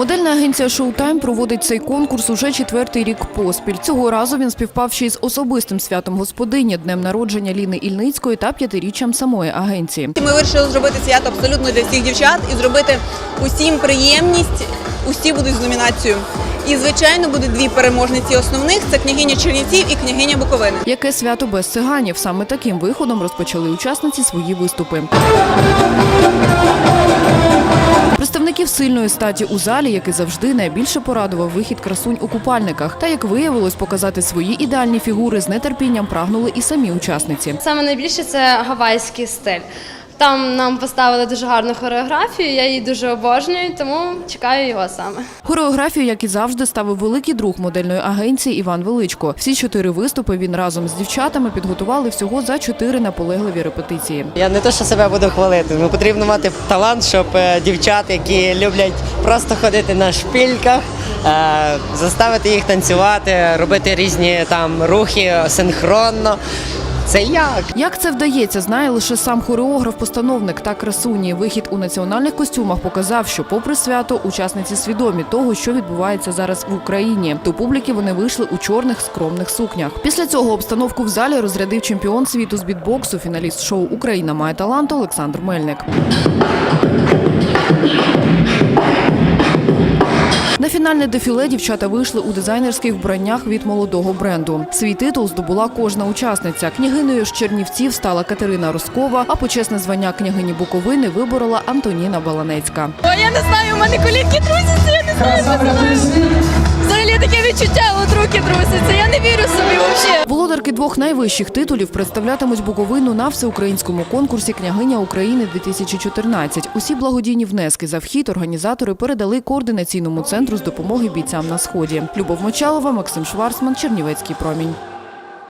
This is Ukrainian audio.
Модельна агенція Showtime проводить цей конкурс уже четвертий рік поспіль. Цього разу він співпав ще й з особистим святом господині, днем народження Ліни Ільницької та п'ятиріччям самої агенції. Ми вирішили зробити свято абсолютно для всіх дівчат і зробити усім приємність. Усі будуть з номінацією. І звичайно буде дві переможниці основних: це княгиня Чернівців і княгиня Буковини. Яке свято без циганів? Саме таким виходом розпочали учасниці свої виступи. Сильної статі у залі, який завжди, найбільше порадував вихід красунь у купальниках. Та як виявилось, показати свої ідеальні фігури з нетерпінням прагнули і самі учасниці. Саме найбільше це гавайський стиль. Там нам поставили дуже гарну хореографію, я її дуже обожнюю, тому чекаю його саме. Хореографію, як і завжди, ставив великий друг модельної агенції Іван Величко. Всі чотири виступи він разом з дівчатами підготували всього за чотири наполегливі репетиції. Я не то, що себе буду хвалити. Ну потрібно мати талант, щоб е, дівчат, які люблять просто ходити на шпильках, е, заставити їх танцювати, робити різні там рухи синхронно. Це як? Як це вдається, знає лише сам хореограф-постановник та красуні. Вихід у національних костюмах показав, що, попри свято, учасниці свідомі того, що відбувається зараз в Україні. До публіки вони вийшли у чорних скромних сукнях. Після цього обстановку в залі розрядив чемпіон світу з бітбоксу, фіналіст шоу Україна має талант Олександр Мельник. На фінальне дефіле дівчата вийшли у дизайнерських вбраннях від молодого бренду. Свій титул здобула кожна учасниця. Княгиною з Чернівців стала Катерина Роскова, а почесне звання княгині Буковини виборола Антоніна Баланецька. О, я не знаю, у мене колінки трусяться, я не знаю, що це. Взагалі таке відчуття, от руки трусяться. Я не вірю собі взагалі. Володарки двох найвищих титулів представлятимуть Буковину на всеукраїнському конкурсі Княгиня України 2014 Усі благодійні внески за вхід організатори передали координаційному центру з допомоги бійцям на сході. Любов Мочалова, Максим Шварцман, Чернівецький промінь.